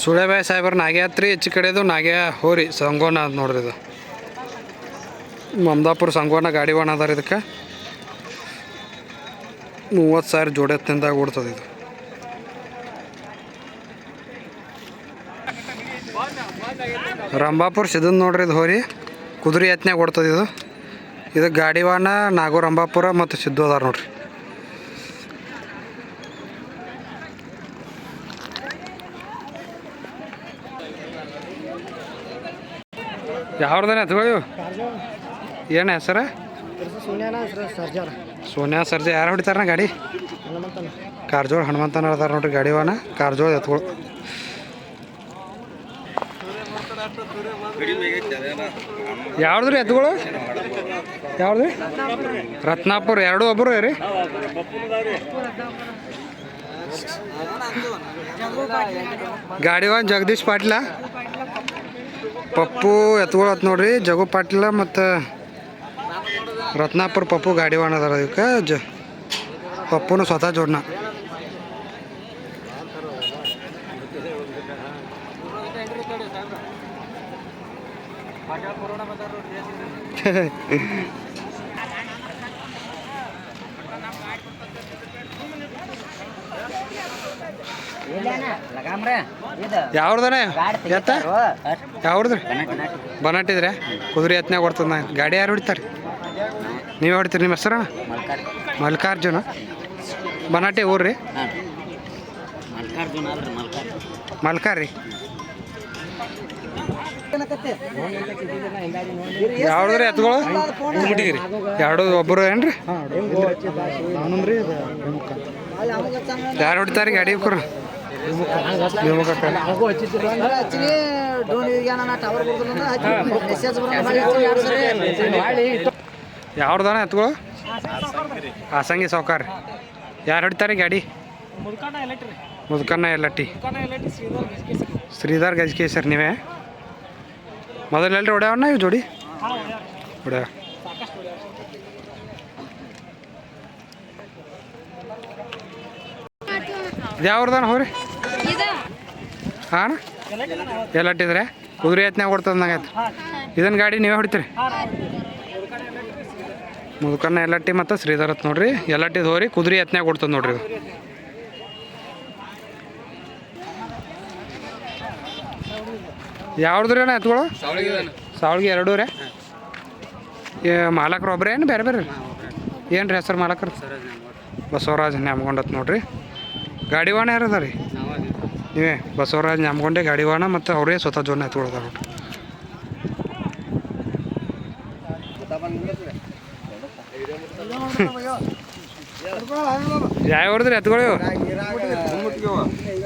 ಸುಳೆಬಾಯಿ ಸಾಹೇಬ್ರ ನಾಗ್ಯಾತ್ರಿ ಹೆಚ್ಚು ಕಡೆದು ನಾಗ್ಯ ಹೋರಿ, ಸಂಗೋನ ಅದ ನೋಡ್ರಿ ಇದು. ಮಮದಾಪುರ ಸಂಗೋನ ಗಾಡಿ ವಾಣ ಅದಾರ ಇದಕ್ಕೆ. ಮೂವತ್ತು ಸಾವಿರ ಜೋಡಿ ಓಡ್ತದೆ ಇದು. ರಂಭಾಪುರ ಸಿದನ್ ನೋಡ್ರಿ ಇದು ಹೋರಿ, ಕುದುರೆ ಎತ್ನ್ಯಾಗ ಓಡ್ತದೆ ಇದು. ಇದು ಗಾಡಿವಾಣ ನಾಗೋ ರಂಭಾಪುರ ಮತ್ತು ಸಿದ್ದು ಅದಾರ ನೋಡ್ರಿ. ಯಾವ್ದಾನೆ ಎತ್ಗಳು ಏನ ಏನು ಹೆಸರ? ಸೋನ್ಯಾ ಸರ್ಜಾ. ಯಾರು ಹೊಡಿತಾರ ಗಾಡಿ? ಕಾರ್ಜೋಳ ಹನುಮಂತನ ಅದಾರ ನೋಡ್ರಿ ಗಾಡಿವಾನ ಕಾರ್ಜೋಳ ಎತ್ಗಳು ಯಾವ್ದ್ರಿ ಎತ್ಗಳು ಯಾವ್ದು ರತ್ನಾಪುರ. ಎರಡು ಒಬ್ಬರು ರೀ. ಗಾಡಿವಾನ್ ಜಗದೀಶ್ ಪಾಟೀಲ. ಪಪ್ಪು ಎತ್ಕೊಳತ್ ನೋಡ್ರಿ ಜಗು ಪಾಟೀಲ ಮತ್ತು ರತ್ನಾಪುರ ಪಪ್ಪು ಗಾಡಿ ಅದಾರ ಅದಕ್ಕೆ ಜ ಪಪ್ಪುನು ಸ್ವತಃ ಜೋಡ್ನ. ಯಾವ್ದಾನೆ? ಎತ್ತ? ಯಾವ್ದ್ರಿ? ಬನಾಟಿದ್ರೆ ಕುದುರೆ ಎತ್ನ್ಯಾಗ ಹೊಡ್ತದ ನಾ ಗಾಡಿ ಯಾರು ಹೊಡಿತಾರೆ? ನೀವು ಹೊಡಿತೀರಿ? ನಿಮ್ಮ ಹೆಸರು ಮಲ್ಲಿಕಾರ್ಜುನ ಬನಾಟಿ ಊರ್ರಿ? ಮಲ್ಕಾರ್ರಿ. ಮಲ್ಕಾರ್ ಯಾವ್ದ್ರಿ ಎತ್ಗಳು? ಎರಡು ಒಬ್ಬರು ಏನ್ರಿ? ಯಾರು ಹೊಡಿತಾರೆ ಗಾಡಿ ಹೋಗ್ರಿ. ಯಾವ್ದಾನ ಎತ್ಗಳು ಹಾಸಂಗಿ ಸಾವ್ಕಾರ ಯಾರು ಹೊಡಿತಾರೆ ಗಾಡಿ? ಮುದ್ಕನ್ನ ಎಲ್ಲಟ್ಟಿ. ಶ್ರೀಧರ್ ಗಜ್ಕೆ ಸರ್ ನೀವೇ? ಮೊದಲು ಎಲ್ರಿ ಹೊಡ್ಯಾವಣ್ಣ ಇವು ಜೋಡಿ? ಹೊಡ್ಯಾವ. ಯಾವ್ದಾನ ಹೋರಿ ಹಾಂ? ಎಲ್ಲಟ್ಟಿದ್ರೆ ಕುದುರೆ ಎತ್ನ್ಯಾಗ ಕೊಡ್ತದ ನಂಗಾಯ್ತು ಇದನ್ನ ಗಾಡಿ ನೀವೇ ಹೊಡಿತೀರಿ? ಮುದುಕನ್ನ ಎಲ್ಲಟ್ಟಿ ಮತ್ತು ಶ್ರೀಧರ್ ಅತ್ ನೋಡ್ರಿ. ಎಲ್ಲಟ್ಟಿದ್ ಹೋರಿ, ಕುದುರೆ ಎತ್ನ್ಯಾಗ ಕೊಡ್ತದ ನೋಡ್ರಿ ಇದು. ಯಾವ್ದು ರೀ ಅಣ್ಣ ಸಾವಳಿಗೆ ಎರಡು ರೀ. ಮಾಲಕರು ಒಬ್ಬರೇ ಏನು ಬೇರೆ ಬೇರೆ ಏನು ರೀ ಹೆಸರು ಮಾಲಕರು ಬಸವರಾಜ್ ನ್ಯಾಮಗೊಂಡತ್ ನೋಡ್ರಿ. ಗಾಡಿ ವಾಣ ಯಾರದ ರೀ ನೀವೇ ಬಸವರಾಜ್ ನಂಬ್ಕೊಂಡೆ ಗಾಡಿ ವಾಹನ ಮತ್ತು ಅವರೇ ಸ್ವತಃ ಜೋನ ಎತ್ಕೊಳ್ತಾರೆ ನೋಡ್ರಿ ಯಾವ್ರದ್ರಿ ಎತ್ಗಳು ಇವು?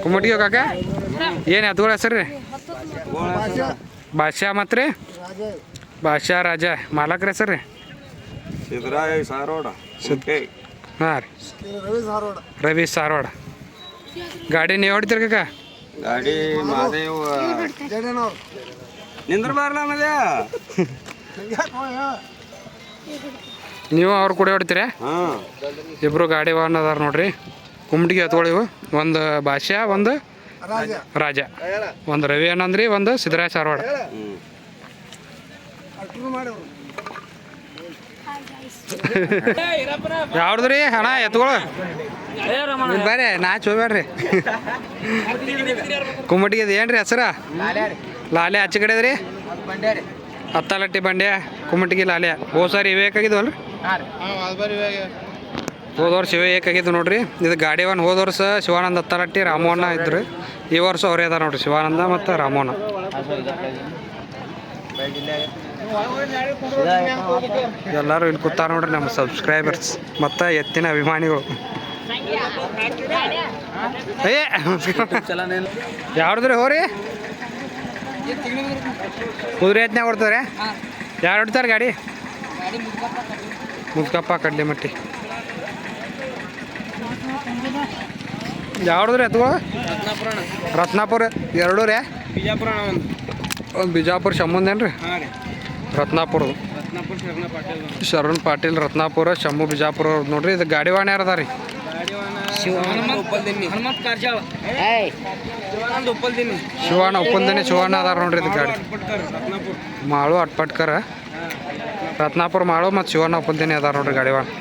ಕುಮ್ಮಟಿಗೆ ಕಾಕ ಏನು ಎತ್ಗಳ ಹೆಸರು ರೀ? ಬಾದ್ಶಾ ಮತ್ತು ರೀ? ಬಾದ್ಶಾ ರಾಜ. ಮಾಲಕ್ರ ಹೆಸರು ರೀ? ಸಿದ್ದರಾಯ ಸಾರೋಡ. ಸಿದ್ಧ ಹಾಂ ರೀ. ರವಿ ಸಾರವಾಡ ಗಾಡಿ ನೀವು ಹೊಡಿತೀರ ಕಾಕ? ಗಾಡಿ ಮಾದೇವ್ ನಿಂದ್ರ ಮದ್ಯ ನೀವು ಅವ್ರು ಕೂಡ ಹೊಡಿತೀರ? ಇಬ್ರು ಇಬ್ಬರು ಗಾಡಿ ವಾಹನ ಅದಾರ ನೋಡ್ರಿ. ಕುಮ್ಟಿಗೆ ಎತ್ಕೊಳ್ಳಿವು ಒಂದು ಭಾಷಾ ಒಂದು ರಾಜ. ಒಂದು ರವಿ ಅನ್ನಂದ್ರಿ ಒಂದು ಸಿದ್ದರಾಜ ಸಾರವಾಡ ಹ್ಞೂ ಯಾವ್ದ್ರಿ? ಹಣ ಎತ್ಕೊಳ್ಳೋ ಬರ್ರಿ ನಾ ಚೋಬ್ಯಾಡ್ರಿ. ಕುಮ್ಮಟಿಗೆ ಅದು ಏನ್ರಿ ಹೆಸರ? ಲಾಲೆ ಆಚೆ ಕಡೆ ರೀ. ಹತ್ತಲಟ್ಟಿ ಬಂಡೆ ಕುಮ್ಮಟಿಗೆ ಲಾಲೆ ಹೋ ಸರಿ ಇವೇ ಬೇಕಾಗಿದ್ವಲ್ರಿ ಹೋದ ವರ್ಷ ಇವೇ ಏಕಾಗಿದ್ದು ನೋಡ್ರಿ. ಇದು ಗಾಡಿ ಒಂದು ಹೋದ ವರ್ಷ ಶಿವಾನಂದ ಹತ್ತಲಟ್ಟಿ ರಾಮೋಹನ ಇದ್ರು. ಈ ವರ್ಷ ಅವರೇ ಅದಾರ ನೋಡ್ರಿ ಶಿವಾನಂದ ಮತ್ತು ರಾಮೋಹನ ಎಲ್ಲರೂ ಇಲ್ಲಿ ಕೂತಾರ ನೋಡ್ರಿ ನಮ್ಮ ಸಬ್ಸ್ಕ್ರೈಬರ್ಸ್ ಮತ್ತು ಎತ್ತಿನ ಅಭಿಮಾನಿಗಳು. ಏ ಯಾವ್ದ್ರಿ ಹೋರಿ? ಕುದುರೆ ಎತ್ನ್ಯಾಗ ಕೊಡ್ತಾರೆ ಯಾರು ಹೊಡ್ತಾರೆ ಗಾಡಿ? ಮುದ್ಕಪ್ಪ ಕಡ್ಲಿ ಮಟ್ಟಿ. ಯಾವ್ದ್ರಿ ಅಥವಾ ರತ್ನಾಪುರ. ಎರಡು ರೀ ಬಿಜಾಪುರ ಒಂದು. ಬಿಜಾಪುರ ಶಂಭುಂದೇನ್ರಿ ರತ್ನಾಪುರ. ಶರಣ ಪಾಟೀಲ್ ಶರಣ್ ಪಾಟೀಲ್ ರತ್ನಾಪುರ ಶಂಭು ಬಿಜಾಪುರ ಅವ್ರದ್ದು ನೋಡ್ರಿ ಇದು ಗಾಡಿ ವಾಣಿ ಯಾರದ ರೀ ಹನುಮಂತ ಕಾರ್ಜಾಳ. ಏಯ್ ಶಿವಾನಂದ ಉಪ್ಪಲ್ದಿನ್ನಿ ಶಿವಣ್ಣ ಒಪ್ಪಂದನೆ ಶಿವಣ್ಣ ಅದಾರ ನೋಡ್ರಿ ಇದು ಗಾಡಿ. ಮಾಳು ಅಟ್ಪಟ್ಕರ. ರತ್ನಾಪುರ. ಮಾಳು ಮತ್ತು ಶಿವಣ್ಣ ಒಪ್ಪಂದನೆ ಅದಾರ ನೋಡ್ರಿ ಗಾಡಿ ಒಳಗೆ